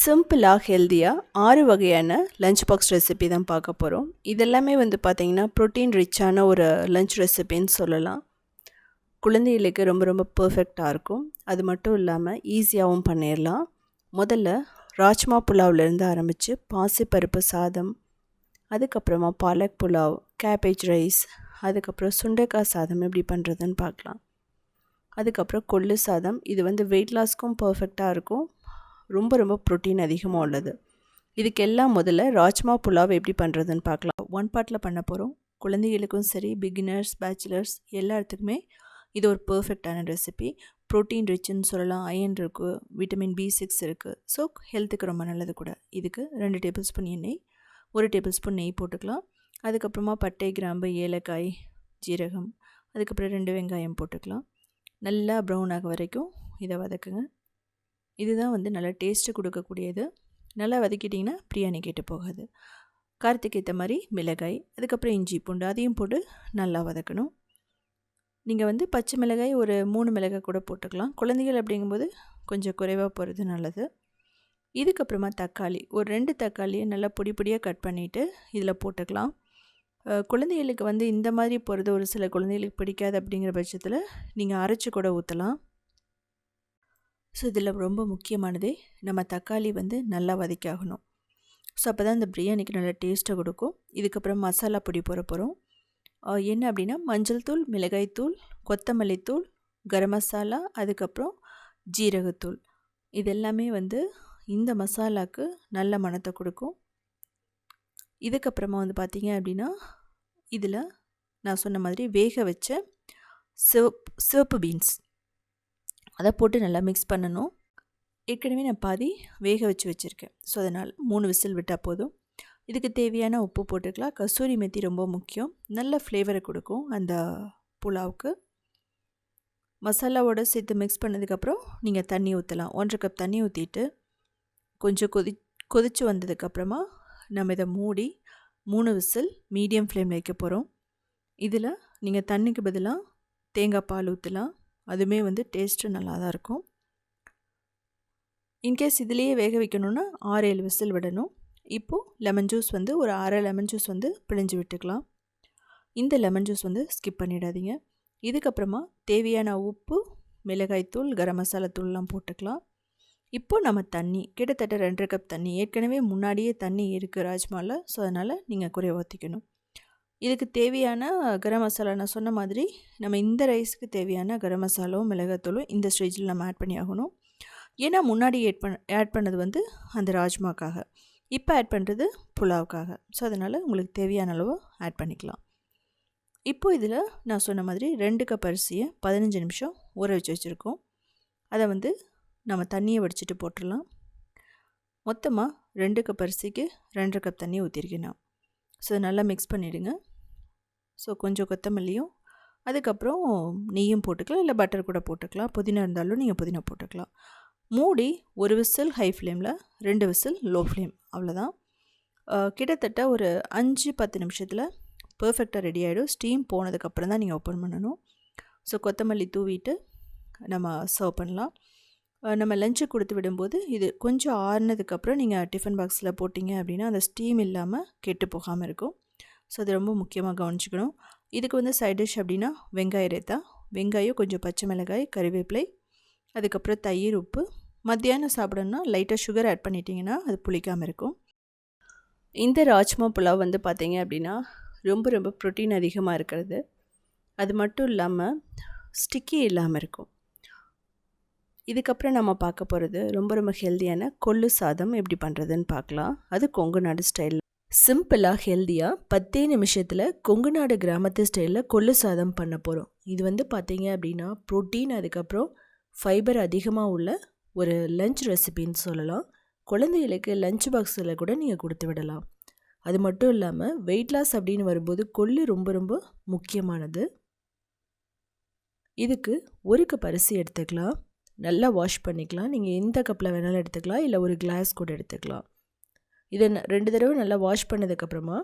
சிம்பிளாக ஹெல்த்தியாக ஆறு வகையான லஞ்ச் பாக்ஸ் ரெசிபி தான் பார்க்க போகிறோம் இதெல்லாமே வந்து பார்த்திங்கன்னா ப்ரோட்டீன் ரிச்சான ஒரு லஞ்ச் ரெசிபின்னு சொல்லலாம். குழந்தைகளுக்கு ரொம்ப ரொம்ப பர்ஃபெக்டாக இருக்கும். அது மட்டும் இல்லாமல் ஈஸியாகவும் பண்ணிடலாம் முதல்ல ராஜ்மா புலாவ்லேருந்து ஆரம்பித்து பாசிப்பருப்பு சாதம் அதுக்கப்புறமா பாலக் புலாவ் கேபேஜ் ரைஸ் அதுக்கப்புறம் சுண்டைக்காய் சாதம் எப்படி பண்ணுறதுன்னு பார்க்கலாம். அதுக்கப்புறம் கொள்ளு சாதம் இது வந்து வெயிட் லாஸ்க்கும் பர்ஃபெக்டாக இருக்கும். ரொம்ப ரொம்ப ப்ரோட்டீன் அதிகமாக உள்ளது. இதுக்கெல்லாம் முதல்ல ராஜ்மா புலாவ் எப்படி பண்ணுறதுன்னு பார்க்கலாம். ஒன் பார்ட்டில் பண்ண போகிறோம் குழந்தைகளுக்கும் சரி பிகினர்ஸ் பேச்சுலர்ஸ் எல்லாத்துக்குமே இது ஒரு பர்ஃபெக்டான ரெசிபி ப்ரோட்டீன் ரிச்சுன்னு சொல்லலாம். அயன் இருக்குது விட்டமின் பி சிக்ஸ் இருக்குது ஸோ ஹெல்த்துக்கு ரொம்ப நல்லது கூட. இதுக்கு ரெண்டு டேபிள் ஸ்பூன் எண்ணெய் ஒரு டேபிள் ஸ்பூன் நெய் போட்டுக்கலாம். அதுக்கப்புறமா பட்டை கிராம்பு ஏலக்காய் ஜீரகம். அதுக்கப்புறம் ரெண்டு வெங்காயம் போட்டுக்கலாம். நல்லா ப்ரௌன் ஆக வரைக்கும் இதை வதக்குங்க. இதுதான் வந்து நல்லா டேஸ்ட்டு கொடுக்கக்கூடியது. நல்லா வதக்கிட்டிங்கன்னா பிரியாணி கேட்டு போகாது. காரத்துக்கு ஏற்ற மாதிரி மிளகாய் அதுக்கப்புறம் இஞ்சி பூண்டு அதையும் போட்டு நல்லா வதக்கணும். நீங்கள் வந்து பச்சை மிளகாய் ஒரு மூணு மிளகாய் கூட போட்டுக்கலாம். குழந்தைகள் அப்படிங்கும்போது கொஞ்சம் குறைவாக போகிறது நல்லது. இதுக்கப்புறமா தக்காளி ஒரு ரெண்டு தக்காளியை நல்லா பொடி பொடியாக கட் பண்ணிவிட்டு இதில் போட்டுக்கலாம். குழந்தைகளுக்கு வந்து இந்த மாதிரி போகிறது ஒரு சில குழந்தைகளுக்கு பிடிக்காது அப்படிங்கிற பட்சத்தில் நீங்கள் அரைச்சி கூட ஊற்றலாம் ஸோ இதில் ரொம்ப முக்கியமானதே நம்ம தக்காளி வந்து நல்லா வதக்காகணும் ஸோ அப்போ தான் இந்த பிரியாணிக்கு நல்லா டேஸ்ட்டை கொடுக்கும். இதுக்கப்புறம் மசாலா பொடி போட போகிறோம். என்ன அப்படின்னா மஞ்சள் தூள் மிளகாய் தூள் கொத்தமல்லி தூள் கரம் மசாலா அதுக்கப்புறம் ஜீரகத்தூள் இதெல்லாமே வந்து இந்த மசாலாவுக்கு நல்ல மணத்தை கொடுக்கும். இதுக்கப்புறமா வந்து பார்த்திங்க அப்படின்னா இதில் நான் சொன்ன மாதிரி வேக வச்ச சிவப் சிவப்பு பீன்ஸ். அதை போட்டு நல்லா மிக்ஸ் பண்ணணும். ஏற்கனவே நான் பாதி வேக வச்சு வச்சுருக்கேன். ஸோ அதனால் மூணு விசில் விட்டால் போதும். இதுக்கு தேவையான உப்பு போட்டுக்கலாம். கசூரி மெத்தி ரொம்ப முக்கியம். நல்ல ஃப்ளேவரை கொடுக்கும் அந்த புலாவுக்கு. மசாலாவோட சேர்த்து மிக்ஸ் பண்ணதுக்கப்புறம் நீங்கள் தண்ணி ஊற்றலாம் ஒன்றரை கப் தண்ணி ஊற்றிட்டு கொஞ்சம் கொதி கொதித்து வந்ததுக்கப்புறமா நம்ம இதை மூடி மூணு விசில் மீடியம் ஃப்ளேமில் வைக்க போகிறோம் இதில் நீங்கள் தண்ணிக்கு பதிலாக தேங்காய் பால் ஊற்றலாம் அதுவுமே வந்து டேஸ்ட்டு நல்லா தான் இருக்கும் இன்கேஸ் இதுலேயே வேக வைக்கணுன்னா ஆறு ஏழு விசில் விடணும். இப்போது லெமன் ஜூஸ் வந்து ஒரு அரை லெமன் ஜூஸ் வந்து பிழிஞ்சு விட்டுக்கலாம். இந்த லெமன் ஜூஸ் வந்து ஸ்கிப் பண்ணிடாதீங்க. இதுக்கப்புறமா தேவையான உப்பு மிளகாய்த்தூள் கரம் மசாலா தூள்லாம் போட்டுக்கலாம். இப்போது நம்ம தண்ணி கிட்டத்தட்ட ரெண்டரை கப் தண்ணி. ஏற்கனவே முன்னாடியே தண்ணி இருக்குது ராஜ்மாவில் ஸோ அதனால் நீங்கள் குறைய ஊற்றிக்கணும் இதுக்கு தேவையான கரம் மசாலா நான் சொன்ன மாதிரி நம்ம இந்த ரைஸுக்கு தேவையான கரம் மசாலாவும் மிளகாத்தூளும் இந்த ஸ்டேஜில் நம்ம ஆட் பண்ணி ஆகணும். ஏன்னா முன்னாடி ஆட் பண்ண ஆட் பண்ணது வந்து அந்த ராஜ்மாக்காக. இப்போ ஆட் பண்ணுறது புலாவுக்காக. ஸோ அதனால் உங்களுக்கு தேவையான அளவு ஆட் பண்ணிக்கலாம். இப்போது இதில் நான் சொன்ன மாதிரி ரெண்டு கப் அரிசியை பதினஞ்சு நிமிஷம் ஊற வச்சு வச்சுருக்கோம். அதை வந்து நம்ம தண்ணியை வடிச்சிட்டு போட்டுடலாம். மொத்தமாக ரெண்டு கப் அரிசிக்கு ரெண்டரை கப் தண்ணி ஊற்றிருக்கேன் நான். ஸோ நல்லா மிக்ஸ் பண்ணிவிடுங்க ஸோ கொஞ்சம் கொத்தமல்லியும் அதுக்கப்புறம் நெய்யும் போட்டுக்கலாம் இல்லை பட்டர் கூட போட்டுக்கலாம். புதினா இருந்தாலும் நீங்கள் புதினா போட்டுக்கலாம். மூடி ஒரு விசில் ஹை ஃப்ளேமில் ரெண்டு விசில் லோ ஃப்ளேம் அவ்வளோதான் கிட்டத்தட்ட ஒரு அஞ்சு பத்து நிமிஷத்தில் பர்ஃபெக்டாக ரெடி ஆகிடும் ஸ்டீம் போனதுக்கப்புறம் தான் நீங்கள் ஓப்பன் பண்ணணும். ஸோ கொத்தமல்லி தூவிட்டு நம்ம சர்வ் பண்ணலாம். நம்ம லஞ்சு கொடுத்து விடும்போது இது கொஞ்சம் ஆறுனதுக்கப்புறம் நீங்கள் டிஃபன் பாக்ஸில் போட்டிங்க அப்படின்னா அந்த ஸ்டீம் இல்லாமல் கெட்டு போகாமல் இருக்கும். ஸோ அது ரொம்ப முக்கியமாக கவனிச்சிக்கணும். இதுக்கு வந்து சைட் டிஷ் அப்படின்னா வெங்காய ரேத்தா. வெங்காயம் கொஞ்சம் பச்சை மிளகாய் கறிவேப்பிலை அதுக்கப்புறம் தயிர் உப்பு. மத்தியானம் சாப்பிடணும்னா லைட்டாக சுகர் ஆட் பண்ணிட்டீங்கன்னா அது புளிக்காமல் இருக்கும். இந்த ராஜ்மா புலாவ் வந்து பார்த்தீங்க அப்படின்னா ரொம்ப ரொம்ப ப்ரோட்டீன் அதிகமாக இருக்கிறது. அது மட்டும் இல்லாமல் ஸ்டிக்கி இல்லாமல் இருக்கும். இதுக்கப்புறம் நம்ம பார்க்க போகிறது ரொம்ப ரொம்ப ஹெல்த்தியான கொள்ளு சாதம் எப்படி பண்ணுறதுன்னு பார்க்கலாம். அது கொங்கு நாடு ஸ்டைலில் சிம்பிளாக ஹெல்த்தியாக பத்தே நிமிஷத்தில் கொங்குநாடு கிராமத்து ஸ்டைலில் கொள்ளு சாதம் பண்ண போகிறோம் இது வந்து பார்த்தீங்க அப்படின்னா ப்ரோட்டீன் அதுக்கப்புறம் ஃபைபர் அதிகமாக உள்ள ஒரு லஞ்ச் ரெசிபின்னு சொல்லலாம். குழந்தைகளுக்கு லஞ்ச் பாக்ஸில் கூட நீங்கள் கொடுத்து விடலாம். அது மட்டும் இல்லாமல் வெயிட் லாஸ் அப்படின்னு வரும்போது கொள்ளு ரொம்ப ரொம்ப முக்கியமானது. இதுக்கு ஒரு கப் அரிசி எடுத்துக்கலாம். நல்லா வாஷ் பண்ணிக்கலாம். நீங்கள் எந்த கப்பில் வேணாலும் எடுத்துக்கலாம். இல்லை ஒரு கிளாஸ் கூட எடுத்துக்கலாம். இதை ரெண்டு தடவை நல்லா வாஷ் பண்ணதுக்கப்புறமா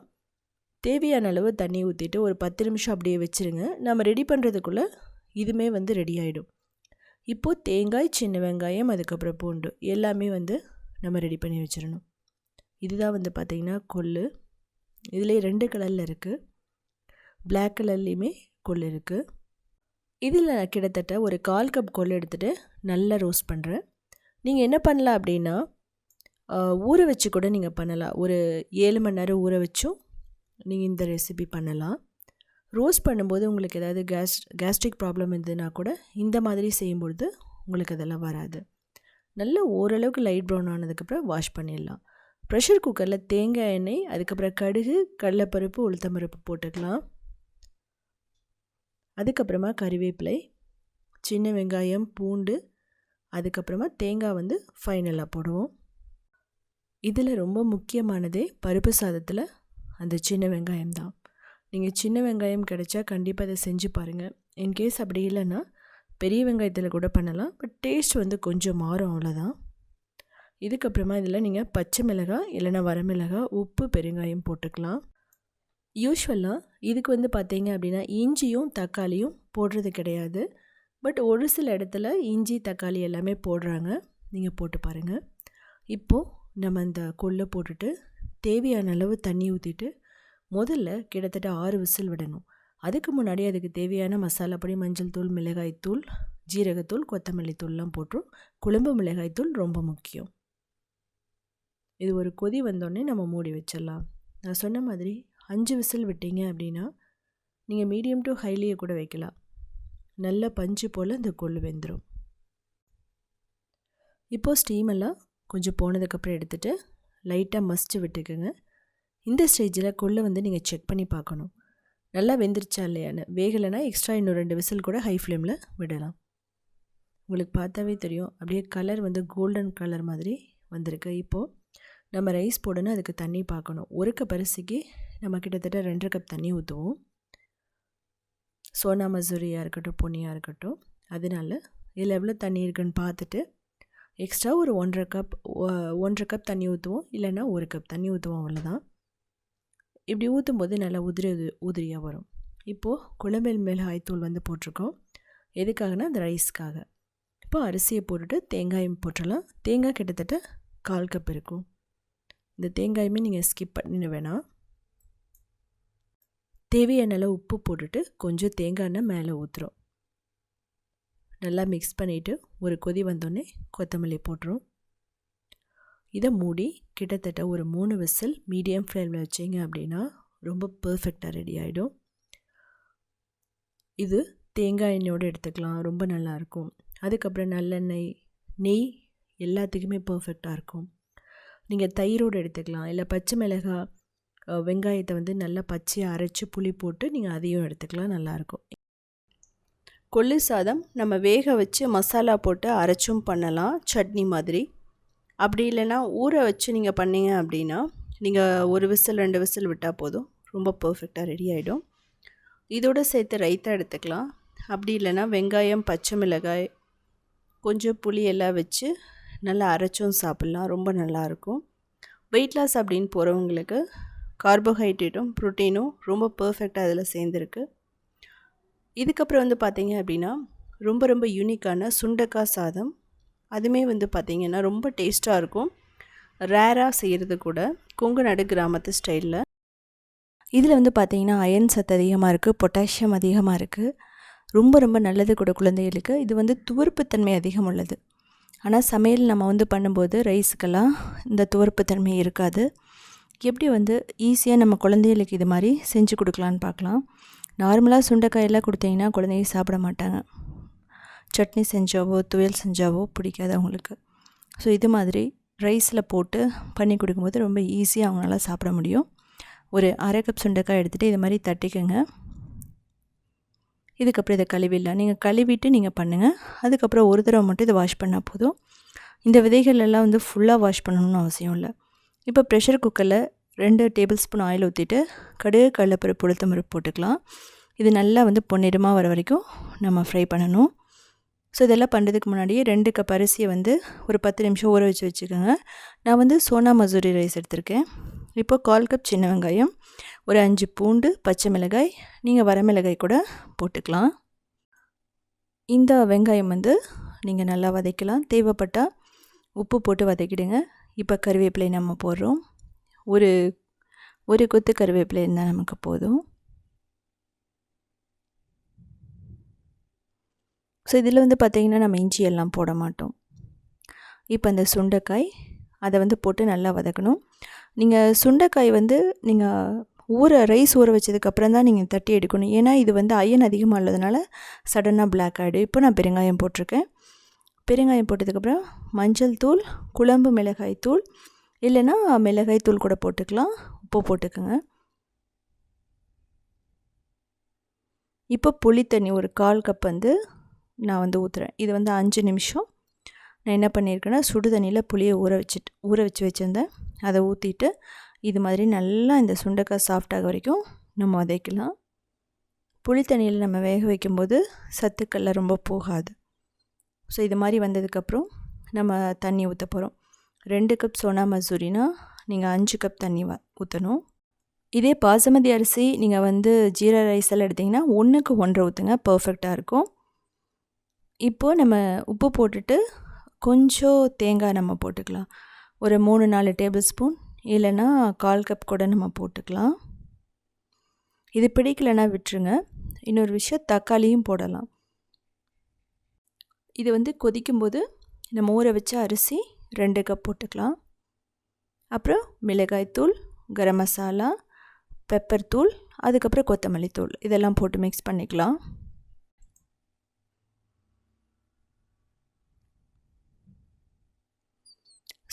தேவையான அளவு தண்ணி ஊற்றிட்டு ஒரு பத்து நிமிஷம் அப்படியே வச்சுருங்க. நம்ம ரெடி பண்ணுறதுக்குள்ளே இதுவுமே வந்து ரெடி ஆகிடும் இப்போது தேங்காய் சின்ன வெங்காயம் அதுக்கப்புறம் பூண்டு எல்லாமே வந்து நம்ம ரெடி பண்ணி வச்சிடணும். இதுதான் வந்து பார்த்திங்கன்னா கொள்ளு. இதிலே ரெண்டு கலரில் இருக்குது பிளாக் கலர்லேயுமே கொள்ளு இருக்குது இதில் நான் கிட்டத்தட்ட ஒரு கால் கப் கொள்ளு எடுத்துகிட்டு நல்லா ரோஸ்ட் பண்ணுறேன் நீங்கள் என்ன பண்ணலாம் அப்படின்னா ஊற வச்சு கூட நீங்கள் பண்ணலாம். ஒரு ஏழு மணி நேரம் ஊற வச்சும் நீங்கள் இந்த ரெசிபி பண்ணலாம். ரோஸ்ட் பண்ணும்போது உங்களுக்கு ஏதாவது கேஸ் கேஸ்ட்ரிக் ப்ராப்ளம் இருந்ததுன்னா கூட இந்த மாதிரி செய்யும்பொழுது உங்களுக்கு அதெல்லாம் வராது. நல்லா ஓரளவுக்கு லைட் ப்ரௌன் ஆனதுக்கப்புறம் வாஷ் பண்ணிடலாம். ப்ரெஷர் குக்கரில் தேங்காய் எண்ணெய் அதுக்கப்புறம் கடுகு கடலைப்பருப்பு உளுத்தம்பருப்பு போட்டுக்கலாம். அதுக்கப்புறமா கறிவேப்பிலை சின்ன வெங்காயம் பூண்டு அதுக்கப்புறமா தேங்காய் வந்து ஃபைனலாக போடுவோம். இதில் ரொம்ப முக்கியமானதே பருப்பு சாதத்தில் அந்த சின்ன வெங்காயம் தான். நீங்கள் சின்ன வெங்காயம் கிடைச்சா கண்டிப்பாக அதை செஞ்சு பாருங்கள் இன்கேஸ் அப்படி இல்லைன்னா பெரிய வெங்காயத்தில் கூட பண்ணலாம். பட் டேஸ்ட் வந்து கொஞ்சம் மாறும் அவ்வளோதான் இதுக்கப்புறமா இதில் நீங்கள் பச்சை மிளகாய் இல்லைன்னா வரமிளகாய் உப்பு பெருங்காயம் போட்டுக்கலாம். யூஸ்வலாக இதுக்கு வந்து பார்த்தீங்க அப்படின்னா இஞ்சியும் தக்காளியும் போடுறது கிடையாது. பட் ஒரு சில இடத்துல இஞ்சி தக்காளி எல்லாமே போடுறாங்க. நீங்கள் போட்டு பாருங்கள் இப்போது நம்ம அந்த கொள்ளை போட்டுட்டு தேவையான அளவு தண்ணி ஊற்றிட்டு முதல்ல கிட்டத்தட்ட ஆறு விசில் விடணும். அதுக்கு முன்னாடி அதுக்கு தேவையான மசாலா பொடி மஞ்சள் தூள் மிளகாய் தூள் ஜீரகத்தூள் கொத்தமல்லி தூள்லாம் போட்டுரும். குழம்பு மிளகாய் தூள் ரொம்ப முக்கியம். இது ஒரு கொதி வந்தோடனே நம்ம மூடி வச்சிடலாம். நான் சொன்ன மாதிரி அஞ்சு விசில் விட்டீங்க அப்படின்னா நீங்கள் மீடியம் டு ஹைலியே கூட வைக்கலாம். நல்ல பஞ்சு போல் அந்த கொள்ளு வெந்துடும் இப்போது ஸ்டீமெல்லாம் கொஞ்சம் போனதுக்கப்புறம் எடுத்துகிட்டு லைட்டாக மஸ்ட்டு விட்டுக்குங்க. இந்த ஸ்டேஜில் கொள்ளை வந்து நீங்கள் செக் பண்ணி பார்க்கணும். நல்லா வெந்துருச்சா இல்லையான்னு. வேகலைன்னா எக்ஸ்ட்ரா இன்னும் ரெண்டு விசில் கூட ஹை ஃப்ளேமில் விடலாம். உங்களுக்கு பார்த்தாவே தெரியும். அப்படியே கலர் வந்து கோல்டன் கலர் மாதிரி வந்திருக்கு. இப்போது நம்ம ரைஸ் போடணும். அதுக்கு தண்ணி பார்க்கணும். ஒரு கப் அரிசிக்கு நம்ம கிட்டத்தட்ட ரெண்டரை கப் தண்ணி ஊற்றுவோம் சோனா மசூரியாக இருக்கட்டும் பொன்னியாக இருக்கட்டும். அதனால இதில் எவ்வளோ தண்ணி இருக்குன்னு பார்த்துட்டு எக்ஸ்ட்ரா ஒரு ஒன்றரை கப் ஒன்றரை கப் தண்ணி ஊற்றுவோம் இல்லைன்னா ஒரு கப் தண்ணி ஊற்றுவோம் அவ்வளோதான் இப்படி ஊற்றும் போது நல்லா உதிரி உதிரியாக வரும். இப்போது குழம்பேல் மிளகாய் தூள் வந்து போட்டிருக்கோம். எதுக்காகனா அந்த ரைஸ்க்காக. இப்போ அரிசியை போட்டுட்டு தேங்காயும் போட்டுடலாம். தேங்காய் கிட்டத்தட்ட கால் கப் இருக்கும். இந்த தேங்காயுமே நீங்கள் ஸ்கிப் பண்ணிட வேணாம். தேவையான அளவு உப்பு போட்டுட்டு கொஞ்சம் தேங்காய் எண்ணெய் மேலே ஊற்றுறோம் நல்லா மிக்ஸ் பண்ணிவிட்டு ஒரு கொதி வந்தோடனே கொத்தமல்லி போட்டுரும். இதை மூடி கிட்டத்தட்ட ஒரு மூணு விசில் மீடியம் ஃப்ளேமில் வச்சிங்க அப்படின்னா ரொம்ப பர்ஃபெக்டாக ரெடி ஆகிடும் இது தேங்காய் எண்ணெயோடு எடுத்துக்கலாம் ரொம்ப நல்லாயிருக்கும் அதுக்கப்புறம் நல்லெண்ணெய் நெய் எல்லாத்துக்குமே பர்ஃபெக்டாக இருக்கும். நீங்கள் தயிரோடு எடுத்துக்கலாம் இல்லை பச்சை மிளகாய் வெங்காயத்தை வந்து நல்லா பச்சையாக அரைச்சி புளி போட்டு நீங்கள் அதையும் எடுத்துக்கலாம் நல்லாயிருக்கும் கொள்ளு சாதம் நம்ம வேக வச்சு மசாலா போட்டு அரைச்சும் பண்ணலாம் சட்னி மாதிரி. அப்படி இல்லைன்னா ஊற வச்சு நீங்கள் பண்ணீங்க அப்படின்னா நீங்கள் ஒரு விசில் ரெண்டு விசில் விட்டால் போதும். ரொம்ப பர்ஃபெக்டாக ரெடி ஆகிடும் இதோட சேர்த்து ரைத்தா எடுத்துக்கலாம். அப்படி இல்லைன்னா வெங்காயம் பச்சை மிளகாய் கொஞ்சம் புளி எல்லாம் வச்சு நல்லா அரைச்சும் சாப்பிட்லாம். ரொம்ப நல்லாயிருக்கும் வெயிட் லாஸ் அப்படின்னு போகிறவங்களுக்கு கார்போஹைட்ரேட்டும் ப்ரோட்டீனும் ரொம்ப பர்ஃபெக்டாக அதில் சேர்ந்துருக்கு. இதுக்கப்புறம் வந்து பார்த்தீங்க அப்படின்னா ரொம்ப ரொம்ப யூனிக்கான சுண்டக்காய் சாதம். அதுமே வந்து பார்த்திங்கன்னா ரொம்ப டேஸ்ட்டாக இருக்கும். ரேராக செய்கிறது கூட கொங்கு நடு கிராமத்து ஸ்டைலில் இதில் வந்து பார்த்திங்கன்னா அயன் சத்து அதிகமாக இருக்குது பொட்டாசியம் அதிகமாக இருக்குது ரொம்ப ரொம்ப நல்லது கூட குழந்தைகளுக்கு. இது வந்து துவர்ப்புத்தன்மை அதிகம் உள்ளது. ஆனால் சமையல் நம்ம வந்து பண்ணும்போது ரைஸுக்கெல்லாம் இந்த துவர்ப்புத்தன்மை இருக்காது. எப்படி வந்து ஈஸியாக நம்ம குழந்தைகளுக்கு இது மாதிரி செஞ்சு கொடுக்கலான்னு பார்க்கலாம். நார்மலாக சுண்டைக்காயெல்லாம் கொடுத்தீங்கன்னா குழந்தைங்க சாப்பிட மாட்டாங்க. சட்னி செஞ்சாவோ துவையல் செஞ்சாவோ பிடிக்காது அவங்களுக்கு. ஸோ இது மாதிரி ரைஸில் போட்டு பண்ணி கொடுக்கும்போது ரொம்ப ஈஸியாக அவங்களால சாப்பிட முடியும். ஒரு அரை கப் சுண்டைக்காய் எடுத்துகிட்டு இது மாதிரி தட்டிக்கோங்க. இதுக்கப்புறம் இதை கழுவிடலாம். நீங்கள் கழுவிட்டு நீங்கள் பண்ணுங்கள் அதுக்கப்புறம் ஒரு தடவை மட்டும் இதை வாஷ் பண்ணால் போதும். இந்த விதைகள் எல்லாம் வந்து ஃபுல்லாக வாஷ் பண்ணணும்னு அவசியம் இல்லை. இப்போ ப்ரெஷர் குக்கரில் ரெண்டு டேபிள் ஸ்பூன் ஆயில் ஊற்றிட்டு கடுகு கடலப்பருப்பு உளுத்தம்பருப்பு போட்டுக்கலாம். இது நல்லா வந்து பொன்னிறமாக வர வரைக்கும் நம்ம ஃப்ரை பண்ணணும். ஸோ இதெல்லாம் பண்ணுறதுக்கு முன்னாடியே ரெண்டு கப் அரிசியை வந்து ஒரு பத்து நிமிஷம் ஊற வச்சு வச்சுக்கோங்க. நான் வந்து சோனா மசூரி ரைஸ் எடுத்திருக்கேன். இப்போ கால் கப் சின்ன வெங்காயம் ஒரு அஞ்சு பூண்டு பச்சை மிளகாய் நீங்கள் வரமிளகாய் கூட போட்டுக்கலாம். இந்த வெங்காயம் வந்து நீங்கள் நல்லா வதக்கலாம். தேவைப்பட்டால் உப்பு போட்டு வதக்கிடுங்க. இப்போ கருவேப்பிலை நம்ம போடுறோம். ஒரு ஒரு கொத்து கருவேப்பிலை இருந்தால் நமக்கு போதும். ஸோ இதில் வந்து பார்த்திங்கன்னா நம்ம இஞ்சி எல்லாம் போட மாட்டோம். இப்போ அந்த சுண்டைக்காய் அதை வந்து போட்டு நல்லா வதக்கணும். நீங்கள் சுண்டைக்காய் வந்து நீங்கள் ஊற ரைஸ் ஊற வச்சதுக்கப்புறம் தான் நீங்கள் தட்டி எடுக்கணும். ஏன்னா இது வந்து அயன் அதிகமாக உள்ளதுனால சடனாக பிளாக் ஆகிடும் இப்போ நான் பெருங்காயம் போட்டிருக்கேன். பெருங்காயம் போட்டதுக்கப்புறம் மஞ்சள் தூள் குழம்பு மிளகாய் தூள் இல்லைன்னா மிளகாய் தூள் கூட போட்டுக்கலாம். உப்பு போட்டுக்கோங்க. இப்போ புளி தண்ணி ஒரு கால் கப் வந்து நான் வந்து ஊற்றுறேன் இது வந்து அஞ்சு நிமிஷம். நான் என்ன பண்ணியிருக்கேன்னா சுடு தண்ணியில் புளியை ஊற வச்சுட்டு ஊற வச்சு வச்சுருந்தேன். அதை ஊற்றிட்டு இது மாதிரி நல்லா இந்த சுண்டைக்காய் சாஃப்டாக வரைக்கும் நம்ம வதக்கலாம். புளி தண்ணியில் நம்ம வேக வைக்கும்போது சத்துக்கள்லாம் ரொம்ப போகாது. ஸோ இது மாதிரி வந்ததுக்கப்புறம் நம்ம தண்ணி ஊற்ற போகிறோம் ரெண்டு கப் சோனா மசூரினா நீங்கள் அஞ்சு கப் தண்ணி வ ஊற்றணும் இதே பாசமதி அரிசி நீங்கள் வந்து ஜீரா ரைஸ் எல்லாம் எடுத்திங்கன்னா ஒன்றுக்கு ஒன்றரை ஊற்றுங்க பர்ஃபெக்டாக இருக்கும். இப்போது நம்ம உப்பு போட்டுட்டு கொஞ்சம் தேங்காய் நம்ம போட்டுக்கலாம். ஒரு மூணு நாலு டேபிள் ஸ்பூன் இல்லைன்னா கால் கப் கூட நம்ம போட்டுக்கலாம். இது பிடிக்கலைன்னா விட்டுருங்க. இன்னொரு விஷயம் தக்காளியும் போடலாம். இது வந்து கொதிக்கும்போது நம்ம ஊற வச்ச அரிசி ரெண்டு கப் போட்டுக்கலாம். அப்புறம் மிளகாய்த்தூள் கரம் மசாலா பெப்பர் தூள் அதுக்கப்புறம் கொத்தமல்லி தூள். இதெல்லாம் போட்டு மிக்ஸ் பண்ணிக்கலாம்.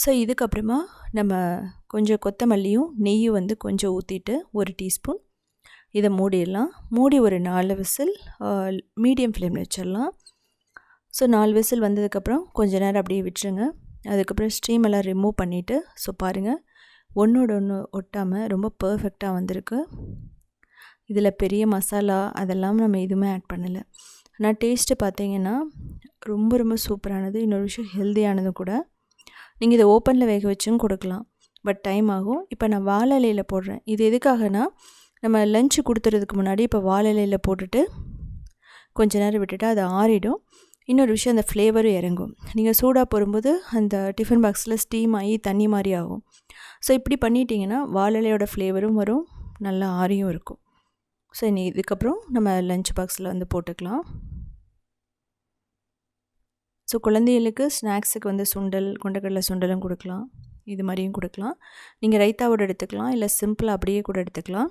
ஸோ இதுக்கப்புறமா நம்ம கொஞ்சம் கொத்தமல்லியும் நெய்யும் வந்து கொஞ்சம் ஊற்றிட்டு ஒரு டீஸ்பூன் இதை மூடிடலாம். மூடி ஒரு நாலு விசில் மீடியம் ஃப்ளேமில் வச்சிடலாம். ஸோ நாலு விசில் வந்ததுக்கப்புறம் கொஞ்ச நேரம் அப்படியே விட்டுருங்க. அதுக்கப்புறம் ஸ்ட்ரீம் எல்லாம் ரிமூவ் பண்ணிவிட்டு ஸோ பாருங்கள் ஒன்றோட ஒன்று ஒட்டாமல் ரொம்ப பர்ஃபெக்டாக வந்திருக்கு. இதில் பெரிய மசாலா அதெல்லாம் நம்ம எதுவுமே ஆட் பண்ணலை. ஆனால் டேஸ்ட்டு பார்த்தீங்கன்னா ரொம்ப ரொம்ப சூப்பரானது இன்னொரு விஷயம் ஹெல்த்தியானதும் கூட. நீங்கள் இதை ஓப்பனில் வேக வச்சும் கொடுக்கலாம். பட் டைம் ஆகும். இப்போ நான் வாழலையில் போடுறேன். இது எதுக்காகனா நம்ம லஞ்சு கொடுத்துறதுக்கு முன்னாடி இப்போ வாழலையில் போட்டுட்டு கொஞ்ச நேரம் விட்டுட்டு அது ஆறிடும். இன்னொரு விஷயம் அந்த ஃப்ளேவரும் இறங்கும். நீங்கள் சூடாக போடும்போது அந்த டிஃபன் பாக்ஸில் ஸ்டீம் ஆகி தண்ணி மாதிரி ஆகும். ஸோ இப்படி பண்ணிட்டீங்கன்னா வாழலையோட ஃப்ளேவரும் வரும் நல்லா ஆறியும் இருக்கும். ஸோ இனி இதுக்கப்புறம் நம்ம லஞ்ச் பாக்ஸில் வந்து போட்டுக்கலாம். ஸோ குழந்தைகளுக்கு ஸ்நாக்ஸுக்கு வந்து சுண்டல் கொண்டக்கடலை சுண்டலும் கொடுக்கலாம். இது மாதிரியும் கொடுக்கலாம். நீங்கள் ரைத்தாவோட எடுத்துக்கலாம் இல்லை சிம்பிளாக அப்படியே கூட எடுத்துக்கலாம்.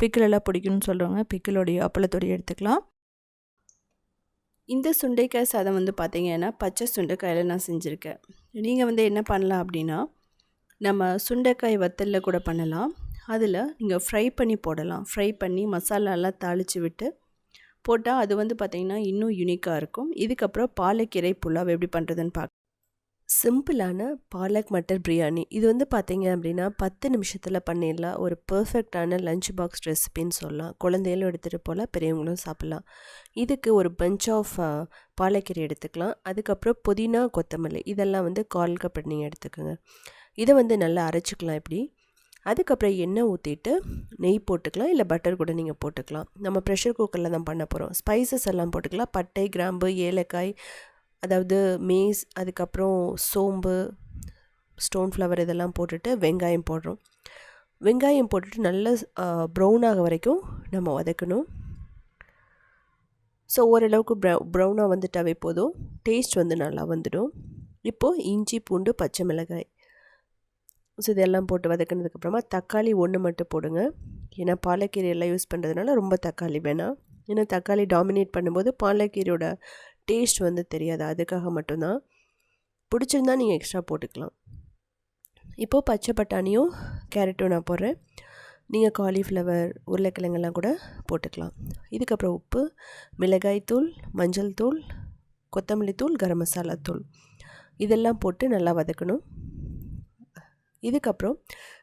பிக்கிலெல்லாம் பிடிக்கும்னு சொல்கிறவங்க பிக்கிலோடைய அப்பளத்தோடைய எடுத்துக்கலாம். இந்த சுண்டைக்காய் சாதம் வந்து பார்த்திங்கன்னா பச்சை சுண்டைக்காயில் நான் செஞ்சுருக்கேன். நீங்கள் வந்து என்ன பண்ணலாம் அப்படின்னா நம்ம சுண்டைக்காய் வத்தலில் கூட பண்ணலாம். அதில் நீங்கள் ஃப்ரை பண்ணி போடலாம். ஃப்ரை பண்ணி மசாலாலாம் தாளித்து விட்டு போட்டால் அது வந்து பார்த்திங்கன்னா இன்னும் யூனிக்காக இருக்கும். இதுக்கப்புறம் பாலக்கீரை புலாவ் எப்படி பண்ணுறதுன்னு பார்க்க சிம்பிளான பாலக் மட்டர் பிரியாணி. இது வந்து பார்த்தீங்க அப்படின்னா பத்து நிமிஷத்தில் பண்ணிடலாம். ஒரு பர்ஃபெக்டான லஞ்ச் பாக்ஸ் ரெசிபின்னு சொல்லலாம். குழந்தைகளும் எடுத்துகிட்டு போகலாம் பெரியவங்களும் சாப்பிட்லாம். இதுக்கு ஒரு பஞ்ச் ஆஃப் பாலக்கீரை எடுத்துக்கலாம். அதுக்கப்புறம் புதினா கொத்தமல்லி. இதெல்லாம் வந்து கால் கப் நீங்கள் எடுத்துக்கோங்க. இதை வந்து நல்லா அரைச்சிக்கலாம் இப்படி. அதுக்கப்புறம் எண்ணெய் ஊற்றிட்டு நெய் போட்டுக்கலாம். இல்லை பட்டர் கூட நீங்கள் போட்டுக்கலாம். நம்ம ப்ரெஷர் குக்கரில் தான் பண்ண போகிறோம் ஸ்பைசஸ் எல்லாம் போட்டுக்கலாம். பட்டை கிராம்பு ஏலக்காய் அதாவது மேஸ் அதுக்கப்புறம் சோம்பு ஸ்டோன் ஃப்ளவர் இதெல்லாம் போட்டுட்டு வெங்காயம் போடுறோம். வெங்காயம் போட்டுட்டு நல்ல ப்ரௌன் ஆக வரைக்கும் நம்ம வதக்கணும். ஸோ ஓரளவுக்கு ப்ரௌ ப்ரௌனாக வந்துட்டாவே போதும். டேஸ்ட் வந்து நல்லா வந்துடும். இப்போது இஞ்சி பூண்டு பச்சை மிளகாய். ஸோ இதெல்லாம் போட்டு வதக்கினதுக்கப்புறமா தக்காளி ஒன்று மட்டும் போடுங்க. ஏன்னா பாலக்கீரை எல்லாம் யூஸ் பண்ணுறதுனால ரொம்ப தக்காளி வேணாம். ஏன்னா தக்காளி டாமினேட் பண்ணும்போது பாலக்கீரையோட டேஸ்ட் வந்து தெரியாது. அதுக்காக மட்டும்தான். பிடிச்சிருந்தா நீங்கள் எக்ஸ்ட்ரா போட்டுக்கலாம். இப்போது பச்சை பட்டாணியும் கேரட்டும் நான் போடுறேன். நீங்கள் காலிஃப்ளவர் உருளைக்கிழங்கெல்லாம் கூட போட்டுக்கலாம். இதுக்கப்புறம் உப்பு மிளகாய் தூள் மஞ்சள் தூள் கொத்தமல்லி தூள் கரம் மசாலா தூள். இதெல்லாம் போட்டு நல்லா வதக்கணும். இதுக்கப்புறம்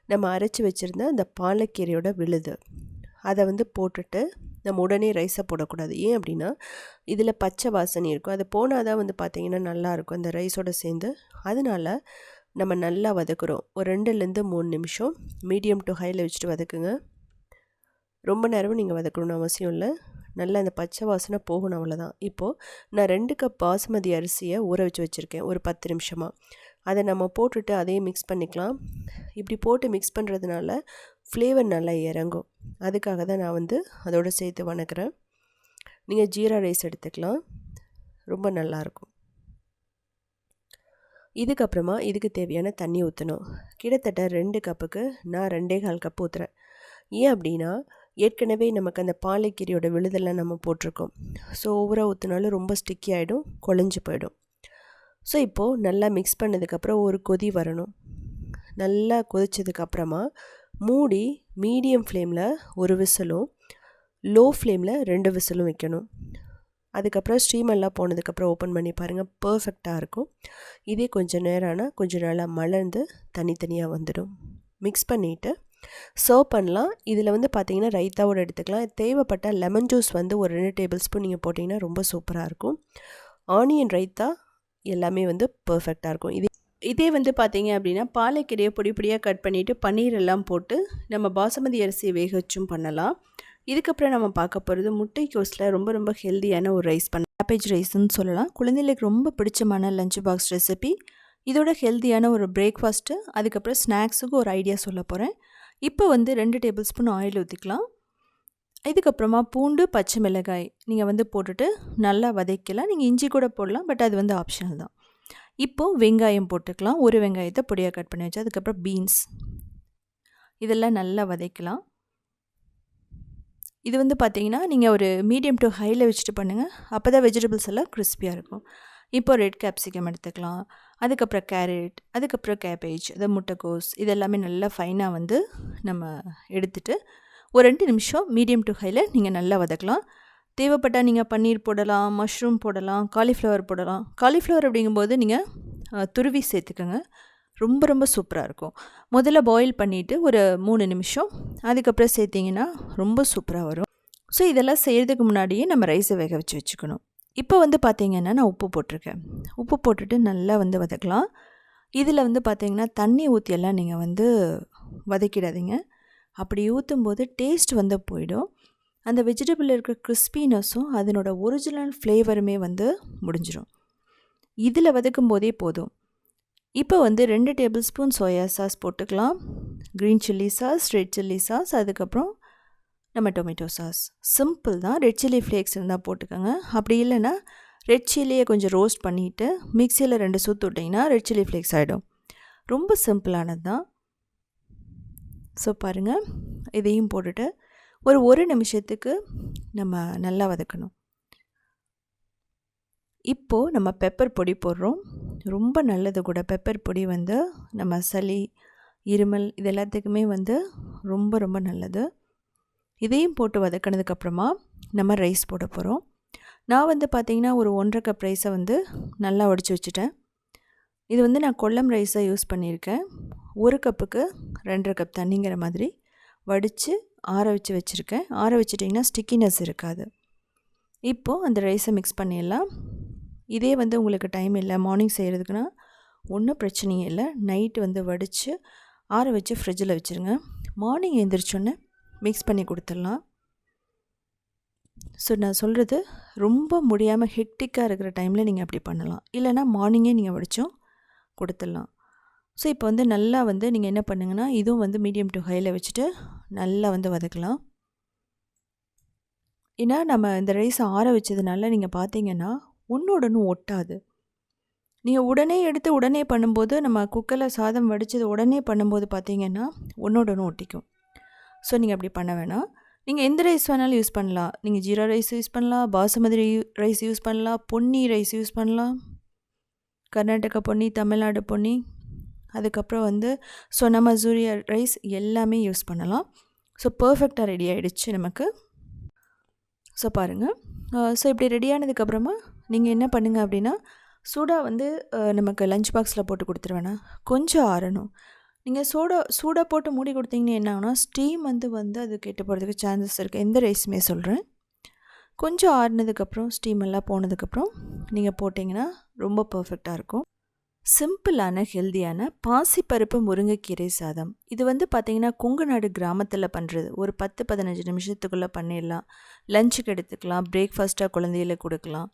நம்ம அரைச்சி வச்சுருந்த அந்த பாலக்கீரையோட விழுது. அதை வந்து போட்டுட்டு நம்ம உடனே ரைஸை போடக்கூடாது. ஏன் அப்படின்னா இதில் பச்சை வாசனை இருக்கும். அது போனால் தான் வந்து பார்த்திங்கன்னா நல்லாயிருக்கும் அந்த ரைஸோடு சேர்ந்து. அதனால் நம்ம நல்லா வதக்குறோம். ஒரு ரெண்டுலேருந்து மூணு நிமிஷம். மீடியம் டு ஹையில் வச்சுட்டு வதக்குங்க. ரொம்ப நேரமும் நீங்கள் வதக்கணும்னு அவசியம் இல்லை. நல்லா அந்த பச்சை வாசனை போகணும் அவ்வளோதான் இப்போது நான் ரெண்டு கப் பாசுமதி அரிசியை ஊற வச்சு வச்சுருக்கேன். ஒரு பத்து நிமிஷமாக அதை நம்ம போட்டுட்டு அதையும் மிக்ஸ் பண்ணிக்கலாம். இப்படி போட்டு மிக்ஸ் பண்ணுறதுனால ஃப்ளேவர் நல்லா இறங்கும். அதுக்காக தான் நான் வந்து அதோடு சேர்த்து வணக்கிறேன். நீங்கள் ஜீரா ரைஸ் எடுத்துக்கலாம். ரொம்ப நல்லாயிருக்கும் இதுக்கப்புறமா இதுக்கு தேவையான தண்ணி ஊற்றணும் கிட்டத்தட்ட ரெண்டு கப்புக்கு நான் ரெண்டே கால் கப் ஊற்றுறேன் ஏன் அப்படின்னா ஏற்கனவே நமக்கு அந்த பாலைக்கீரையோட விழுதெல்லாம் நம்ம போட்டிருக்கோம். ஸோ ஓவராக ஊற்றினாலும் ரொம்ப ஸ்டிக்கி ஆகிடும் குழஞ்சி போயிடும். ஸோ இப்போது நல்லா மிக்ஸ் பண்ணதுக்கப்புறம் ஒரு கொதி வரணும். நல்லா கொதித்ததுக்கப்புறமா மூடி மீடியம் ஃப்ளேமில் ஒரு விசிலும் லோ ஃப்ளேமில் ரெண்டு விசிலும் வைக்கணும். அதுக்கப்புறம் ஸ்டீமெல்லாம் போனதுக்கப்புறம் ஓப்பன் பண்ணி பாருங்கள் பர்ஃபெக்டாக இருக்கும். இதே கொஞ்சம் நேரம் ஆனால் கொஞ்சம் நல்லா மலர்ந்து தனித்தனியாக வந்துடும். மிக்ஸ் பண்ணிவிட்டு சர்வ் பண்ணலாம். இதில் வந்து பார்த்தீங்கன்னா ரைத்தாவோட எடுத்துக்கலாம். தேவைப்பட்ட லெமன் ஜூஸ் வந்து ஒரு ரெண்டு டேபிள் ஸ்பூன் நீங்கள் போட்டிங்கன்னா ரொம்ப சூப்பராக இருக்கும். ஆனியன் ரைத்தா எல்லாமே வந்து பர்ஃபெக்டாக இருக்கும். இதே இதே வந்து பார்த்தீங்க அப்படின்னா பாலைக்கீரையை பொடி பொடியாக கட் பண்ணிவிட்டு பன்னீர் எல்லாம் போட்டு நம்ம பாசுமதி அரிசியை வேக வச்சும் பண்ணலாம். இதுக்கப்புறம் நம்ம பார்க்க போகிறது முட்டைக்கோஸில் ரொம்ப ரொம்ப ஹெல்த்தியான ஒரு ரைஸ் பண்ண கேபேஜ் ரைஸ்ன்னு சொல்லலாம். குழந்தைகளுக்கு ரொம்ப பிடிச்சமான லஞ்ச் பாக்ஸ் ரெசிபி இதோட ஹெல்த்தியான ஒரு பிரேக்ஃபாஸ்ட்டு அதுக்கப்புறம் ஸ்நாக்ஸுக்கு ஒரு ஐடியா சொல்ல போகிறேன் இப்போ வந்து ரெண்டு டேபிள் ஸ்பூன் ஆயில் ஊற்றிக்கலாம் இதுக்கப்புறமா பூண்டு பச்சை மிளகாய் நீங்கள் வந்து போட்டுட்டு நல்லா வதக்கலாம். நீங்கள் இஞ்சி கூட போடலாம் பட் அது வந்து ஆப்ஷனல் தான். இப்போது வெங்காயம் போட்டுக்கலாம். ஒரு வெங்காயத்தை பொடியாக கட் பண்ணி வச்சு அதுக்கப்புறம் பீன்ஸ் இதெல்லாம் நல்லா வதக்கலாம். இது வந்து பார்த்தீங்கன்னா நீங்கள் ஒரு மீடியம் டு ஹையில் வச்சுட்டு பண்ணுங்கள் அப்போ தான் வெஜிடபிள்ஸ் எல்லாம் கிறிஸ்பியாக இருக்கும். இப்போ ரெட் கேப்சிகம் எடுத்துக்கலாம். அதுக்கப்புறம் கேரட் அதுக்கப்புறம் கேபேஜ் அதாவது முட்டைக்கோஸ் இதெல்லாமே நல்லா ஃபைனாக வந்து நம்ம எடுத்துகிட்டு ஒரு ரெண்டு நிமிஷம் மீடியம் டு ஹையில் நீங்கள் நல்லா வதக்கலாம். தேவைப்பட்டால் நீங்கள் பன்னீர் போடலாம் மஷ்ரூம் போடலாம் காலிஃப்ளவர் போடலாம். காலிஃப்ளவர் அப்படிங்கும்போது நீங்கள் துருவி சேர்த்துக்கோங்க. ரொம்ப ரொம்ப சூப்பராக இருக்கும். முதல்ல பாயில் பண்ணிவிட்டு ஒரு மூணு நிமிஷம். அதுக்கப்புறம் சேர்த்திங்கன்னா ரொம்ப சூப்பராக வரும். ஸோ இதெல்லாம் செய்கிறதுக்கு முன்னாடியே நம்ம ரைஸை வேக வச்சு வச்சுக்கணும். இப்போ வந்து பார்த்திங்கன்னா நான் உப்பு போட்டிருக்கேன். உப்பு போட்டுட்டு நல்லா வந்து வதக்கலாம். இதில் வந்து பார்த்திங்கன்னா தண்ணி ஊற்றியெல்லாம் நீங்கள் வந்து வதக்கிடாதீங்க. அப்படி ஊற்றும் போது டேஸ்ட் வந்து போயிடும். அந்த வெஜிடபிளில் இருக்கிற கிறிஸ்பினஸும் அதனோட ஒரிஜினல் ஃப்ளேவருமே வந்து முடிஞ்சிடும் இதில் வதக்கும் போதே போதும். இப்போ வந்து ரெண்டு டேபிள் ஸ்பூன் சோயா சாஸ் போட்டுக்கலாம். Green chilli sauce red chilli sauce அதுக்கப்புறம் நம்ம டொமேட்டோ சாஸ் சிம்பிள் தான். ரெட் சில்லி ஃப்ளேக்ஸ் இருந்தால் போட்டுக்கோங்க. அப்படி இல்லைன்னா ரெட் சில்லியை கொஞ்சம் ரோஸ்ட் பண்ணிவிட்டு மிக்சியில் ரெண்டு சூத்து விட்டிங்கன்னா ரெட் சில்லி ஃப்ளேக்ஸ் ஆகிடும் ரொம்ப சிம்பிளானது தான். ஸோ பாருங்கள் இதையும் போட்டுட்டு ஒரு ஒரு நிமிஷத்துக்கு நம்ம நல்லா வதக்கணும். இப்போது நம்ம பெப்பர் பொடி போடுறோம். ரொம்ப நல்லது கூட. பெப்பர் பொடி வந்து நம்ம சளி இருமல் இது எல்லாத்துக்குமே வந்து ரொம்ப ரொம்ப நல்லது. இதையும் போட்டு வதக்கினதுக்கப்புறமா நம்ம ரைஸ் போட போகிறோம் நான் வந்து பார்த்திங்கன்னா ஒரு ஒன்றரை கப் ரைஸை வந்து நல்லா உடச்சி வச்சுட்டேன். இது வந்து நான் கொல்லம் ரைஸை யூஸ் பண்ணியிருக்கேன். ஒரு கப்புக்கு ரெண்டரை கப் தண்ணிங்கிற மாதிரி வடித்து ஆற வச்சு வச்சுருக்கேன். ஆற வச்சிட்டிங்கன்னா ஸ்டிக்கினஸ் இருக்காது. இப்போது அந்த ரைஸை மிக்ஸ் பண்ணிடலாம். இதே வந்து உங்களுக்கு டைம் இல்லை மார்னிங் செய்கிறதுக்குன்னா ஒன்றும் பிரச்சனையும் இல்லை. நைட்டு வந்து வடித்து ஆற வச்சு ஃப்ரிட்ஜில் வச்சுருங்க. மார்னிங் எழுந்திரிச்சோன்னே மிக்ஸ் பண்ணி கொடுத்துடலாம். ஸோ நான் சொல்கிறது ரொம்ப முடியாமல் ஹெக்டிக்காக இருக்கிற டைமில் நீங்கள் அப்படி பண்ணலாம். இல்லைனா மார்னிங்கே நீங்கள் வடித்தோம் கொடுத்துடலாம். ஸோ இப்போ வந்து நல்லா வந்து நீங்கள் என்ன பண்ணுங்கன்னா இதுவும் வந்து மீடியம் டு ஹையில் வச்சுட்டு நல்லா வந்து வதக்கலாம். ஏன்னா நம்ம இந்த ரைஸை ஆற வச்சதுனால நீங்கள் பார்த்தீங்கன்னா ஒன்றோடனு ஒட்டாது. நீங்கள் உடனே எடுத்து உடனே பண்ணும்போது நம்ம குக்கரில் சாதம் வடித்தது உடனே பண்ணும்போது பார்த்தீங்கன்னா ஒன்றோடனு ஒட்டிக்கும். ஸோ நீங்கள் அப்படி பண்ண வேணாம். நீங்கள் எந்த ரைஸ் வேணாலும் யூஸ் பண்ணலாம். நீங்கள் ஜீரா ரைஸ் யூஸ் பண்ணலாம் பாசுமதி ரைஸ் யூஸ் பண்ணலாம் பொன்னி ரைஸ் யூஸ் பண்ணலாம். கர்நாடகா பொன்னி தமிழ்நாடு பொன்னி அதுக்கப்புறம் வந்து சொன்ன மசூரி ரைஸ் எல்லாமே யூஸ் பண்ணலாம். ஸோ பர்ஃபெக்டாக ரெடி ஆகிடுச்சு நமக்கு. ஸோ பாருங்கள் ஸோ இப்படி ரெடி ஆனதுக்கப்புறமா நீங்கள் என்ன பண்ணுங்கள் அப்படின்னா சூடாக வந்து நமக்கு லஞ்ச் பாக்ஸில் போட்டு கொடுத்துருவேண்ணா கொஞ்சம் ஆறணும். நீங்கள் சூடாக சூடாக போட்டு மூடி கொடுத்தீங்கன்னா என்ன ஆகுனா ஸ்டீம் வந்து வந்து அது கெட்டு போகிறதுக்கு சான்சஸ் இருக்குது எந்த ரைஸுமே சொல்கிறேன் கொஞ்சம் ஆறுனதுக்கப்புறம் ஸ்டீம் எல்லாம் போனதுக்கப்புறம் நீங்கள் போட்டிங்கன்னா ரொம்ப பர்ஃபெக்டாக இருக்கும். சிம்பிளான ஹெல்த்தியான பாசிப்பருப்பு முருங்கைக்கீரை சாதம். இது வந்து பார்த்திங்கன்னா கொங்குநாடு கிராமத்தில் பண்ணுறது ஒரு பத்து பதினஞ்சு நிமிஷத்துக்குள்ளே பண்ணிடலாம். லஞ்சுக்கு எடுத்துக்கலாம். பிரேக்ஃபாஸ்ட்டாக குழந்தையில கொடுக்கலாம்.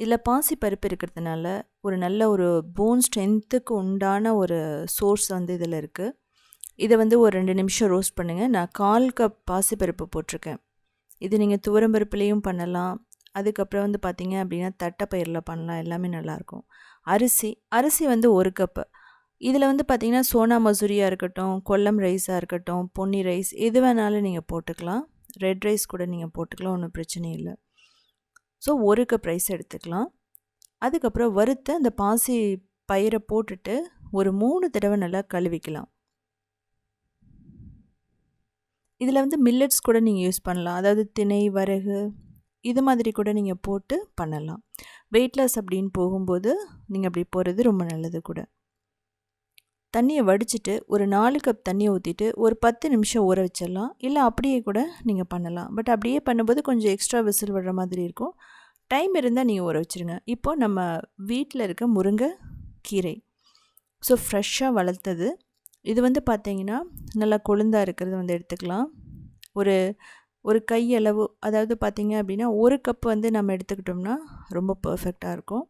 இதில் பாசி பருப்பு இருக்கிறதுனால ஒரு நல்ல ஒரு போன் ஸ்ட்ரென்த்துக்கு உண்டான ஒரு சோர்ஸ் வந்து இதில் இருக்குது இதை வந்து ஒரு ரெண்டு நிமிஷம் ரோஸ்ட் பண்ணுங்கள் நான் கால் கப் பாசிப்பருப்பு போட்டிருக்கேன். இது நீங்கள் துவரம்பருப்புலேயும் பண்ணலாம். அதுக்கப்புறம் வந்து பார்த்தீங்க அப்படின்னா தட்டைப்பயிரில் பண்ணலாம். எல்லாமே நல்லாயிருக்கும் அரிசி அரிசி வந்து ஒரு கப்பு இதில் வந்து பார்த்தீங்கன்னா சோனா மசூரியாக இருக்கட்டும் கொல்லம் ரைஸாக இருக்கட்டும் பொன்னி ரைஸ் எது வேணாலும் நீங்கள் போட்டுக்கலாம். ரெட் ரைஸ் கூட நீங்கள் போட்டுக்கலாம் ஒன்றும் பிரச்சனை இல்லை. ஸோ ஒரு கப் ரைஸ் எடுத்துக்கலாம். அதுக்கப்புறம் வறுத்த அந்த பாசி பயிரை போட்டுட்டு ஒரு மூணு தடவை நல்லா கழுவிக்கலாம். இதில் வந்து மில்லட்ஸ் கூட நீங்கள் யூஸ் பண்ணலாம். அதாவது திணை வரகு இது மாதிரி கூட நீங்கள் போட்டு பண்ணலாம். வெயிட்லெஸ் அப்படின்னு போகும்போது நீங்கள் அப்படி போகிறது ரொம்ப நல்லது கூட. தண்ணியை வடிச்சிட்டு ஒரு நாலு கப் தண்ணியை ஊற்றிட்டு ஒரு பத்து நிமிஷம் ஊற வச்சிடலாம். இல்லை அப்படியே கூட நீங்கள் பண்ணலாம். பட் அப்படியே பண்ணும்போது கொஞ்சம் எக்ஸ்ட்ரா விசில் விடுற மாதிரி இருக்கும். டைம் இருந்தால் நீங்கள் ஊற வச்சுருங்க. இப்போது நம்ம வீட்டில் இருக்க முருங்கை கீரை. ஸோ ஃப்ரெஷ்ஷாக வளர்த்தது. இது வந்து பார்த்தீங்கன்னா நல்லா கொழுந்தாக இருக்கிறது வந்து எடுத்துக்கலாம். ஒரு ஒரு கையளவு அதாவது பார்த்திங்க அப்படின்னா ஒரு கப் வந்து நம்ம எடுத்துக்கிட்டோம்னா ரொம்ப பர்ஃபெக்டாக இருக்கும்.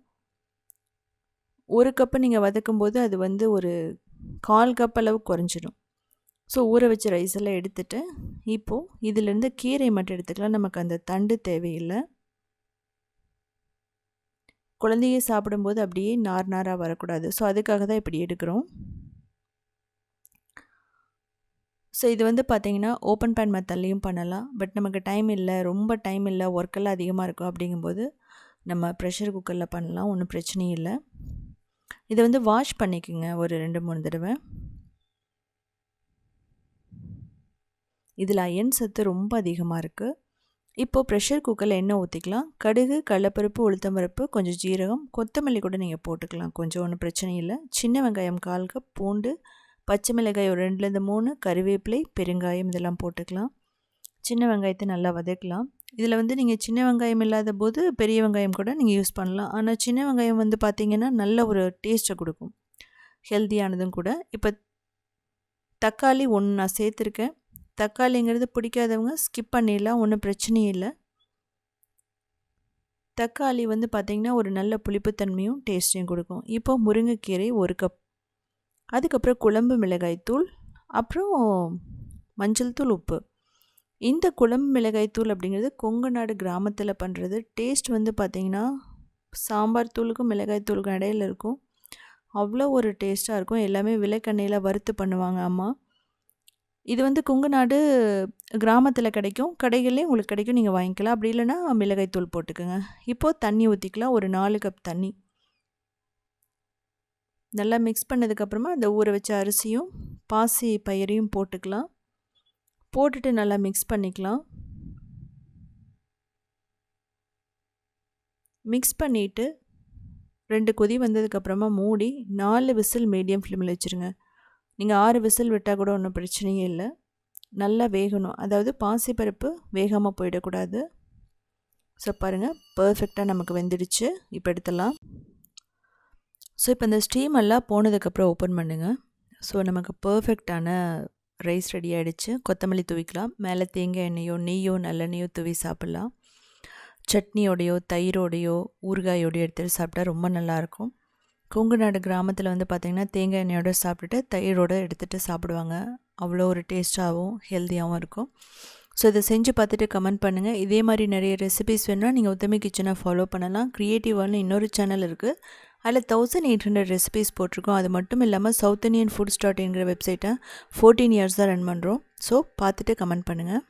ஒரு கப்பு நீங்கள் வதக்கும்போது அது வந்து ஒரு கால் கப் அளவு குறைஞ்சிடும். ஸோ ஊற வச்ச ரைஸ் எல்லாம் எடுத்துட்டு இப்போது இதிலேருந்து கீரை மட்டும் எடுத்துக்கலாம். நமக்கு அந்த தண்டு தேவையில்லை. குழந்தைய சாப்பிடும்போது அப்படியே நார் நாராக வரக்கூடாது. ஸோ அதுக்காக தான் இப்படி எடுக்கிறோம். ஸோ இது வந்து பார்த்தீங்கன்னா ஓப்பன் பேன் மெத்தட்லேயும் பண்ணலாம். பட் நமக்கு டைம் இல்லை ரொம்ப டைம் இல்லை ஒர்க்கெல்லாம் அதிகமாக இருக்கும் அப்படிங்கும்போது நம்ம ப்ரெஷர் குக்கரில் பண்ணலாம் ஒன்றும் பிரச்சனையும் இல்லை. இதை வந்து வாஷ் பண்ணிக்கோங்க ஒரு ரெண்டு மூணு தடவை. இதில் அயன் சத்து ரொம்ப அதிகமாக இருக்குது இப்போது ப்ரெஷர் குக்கரில் எண்ணெய் ஊற்றிக்கலாம் கடுகு கடலப்பருப்பு உளுத்தம்பருப்பு கொஞ்சம் ஜீரகம் கொத்தமல்லி கூட நீங்கள் போட்டுக்கலாம். கொஞ்சம் ஒன்றும் பிரச்சனை இல்லை. சின்ன வெங்காயம் கால் கப் பூண்டு பச்சை மிளகாய் ஒரு ரெண்டுலேருந்து மூணு கருவேப்பிலை பெருங்காயம் இதெல்லாம் போட்டுக்கலாம். சின்ன வெங்காயத்தை நல்லா வதக்கலாம். இதில் வந்து நீங்கள் சின்ன வெங்காயம் இல்லாத போது பெரிய வெங்காயம் கூட நீங்கள் யூஸ் பண்ணலாம். ஆனால் சின்ன வெங்காயம் வந்து பார்த்திங்கன்னா நல்ல ஒரு டேஸ்ட்டை கொடுக்கும். ஹெல்த்தியானதும் கூட. இப்போ தக்காளி ஒன்று நான் சேர்த்துருக்கேன். தக்காளிங்கிறது பிடிக்காதவங்க ஸ்கிப் பண்ணிடலாம். ஒன்றும் பிரச்சனையும் இல்லை. தக்காளி வந்து பார்த்திங்கன்னா ஒரு நல்ல புளிப்புத்தன்மையும் டேஸ்ட்டையும் கொடுக்கும். இப்போ முருங்கைக்கீரை ஒரு கப் அதுக்கப்புறம் குழம்பு மிளகாய்த்தூள் அப்புறம் மஞ்சள் தூள் உப்பு. இந்த குழம்பு மிளகாய்த்தூள் அப்படிங்கிறது கொங்கு நாடு கிராமத்தில் பண்ணுறது டேஸ்ட் வந்து பார்த்திங்கன்னா சாம்பார் தூளுக்கும் மிளகாய்த்தூளுக்கும் இடையில இருக்கும். அவ்வளோ ஒரு டேஸ்ட்டாக இருக்கும். எல்லாமே விலைக்கண்ணையில் வறுத்து பண்ணுவாங்க அம்மா. இது வந்து கொங்கு நாடு கிராமத்தில் கிடைக்கும். கடைகள்லேயும் உங்களுக்கு கிடைக்கும். நீங்கள் வாங்கிக்கலாம். அப்படி இல்லைன்னா மிளகாய்த்தூள் போட்டுக்கோங்க. இப்போது தண்ணி ஊற்றிக்கலாம் ஒரு நாலு கப் தண்ணி. நல்லா மிக்ஸ் பண்ணதுக்கப்புறமா அந்த ஊற வச்ச அரிசியும் பாசி பயிரையும் போட்டுக்கலாம். போட்டுட்டு நல்லா மிக்ஸ் பண்ணிக்கலாம். மிக்ஸ் பண்ணிவிட்டு ரெண்டு கொதி வந்ததுக்கப்புறமா மூடி நாலு விசில் மீடியம் ஃப்ளேமில் வச்சுருங்க. நீங்கள் ஆறு விசில் விட்டால் கூட ஒன்றும் பிரச்சனையே இல்லை. நல்லா வேகணும். அதாவது பாசிப்பருப்பு வேகாமல் போயிடக்கூடாது. ஸோ பாருங்கள் பர்ஃபெக்டாக நமக்கு வெந்துடுச்சு. இப்போ எடுத்துடலாம். ஸோ இப்போ இந்த ஸ்டீம் எல்லாம் போனதுக்கப்புறம் ஓப்பன் பண்ணுங்கள் ஸோ நமக்கு பர்ஃபெக்டான ரைஸ் ரெடி ஆகிடுச்சு கொத்தமல்லி தூவிக்கலாம். மேலே தேங்காய் எண்ணெயோ நெய்யோ நல்லெண்ணெயோ தூவி சாப்பிட்லாம். சட்னியோடையோ தயிரோடையோ ஊறுகாயோடையோ எடுத்துகிட்டு சாப்பிட்டா ரொம்ப நல்லாயிருக்கும் கொங்கு நாடு கிராமத்தில் வந்து பார்த்திங்கன்னா தேங்காய் எண்ணெயோடு சாப்பிட்டுட்டு தயிரோடு எடுத்துகிட்டு சாப்பிடுவாங்க. அவ்வளோ ஒரு டேஸ்ட்டாகவும் ஹெல்த்தியாகவும் இருக்கும். ஸோ இதை செஞ்சு பார்த்துட்டு கமெண்ட் பண்ணுங்கள் இதே மாதிரி நிறைய ரெசிபிஸ் வேணுன்னா நீங்கள் உத்தமி கிச்சனை ஃபாலோ பண்ணலாம். க்ரியேட்டிவான இன்னொரு சேனல் இருக்குது அதில் தௌசண்ட் எயிட் ஹண்ட்ரட் ரெசிபிஸ் போட்டிருக்கோம். அது மட்டும் இல்லாமல் சவுத் இந்தியன் ஃபுட் ஸ்டார்ட்ங்கிற வெப்சைட்டை ஃபோர்டீன் இயர்ஸ் தான் ரன் பண்ணுறோம் ஸோ பார்த்துட்டு கமெண்ட் பண்ணுங்கள்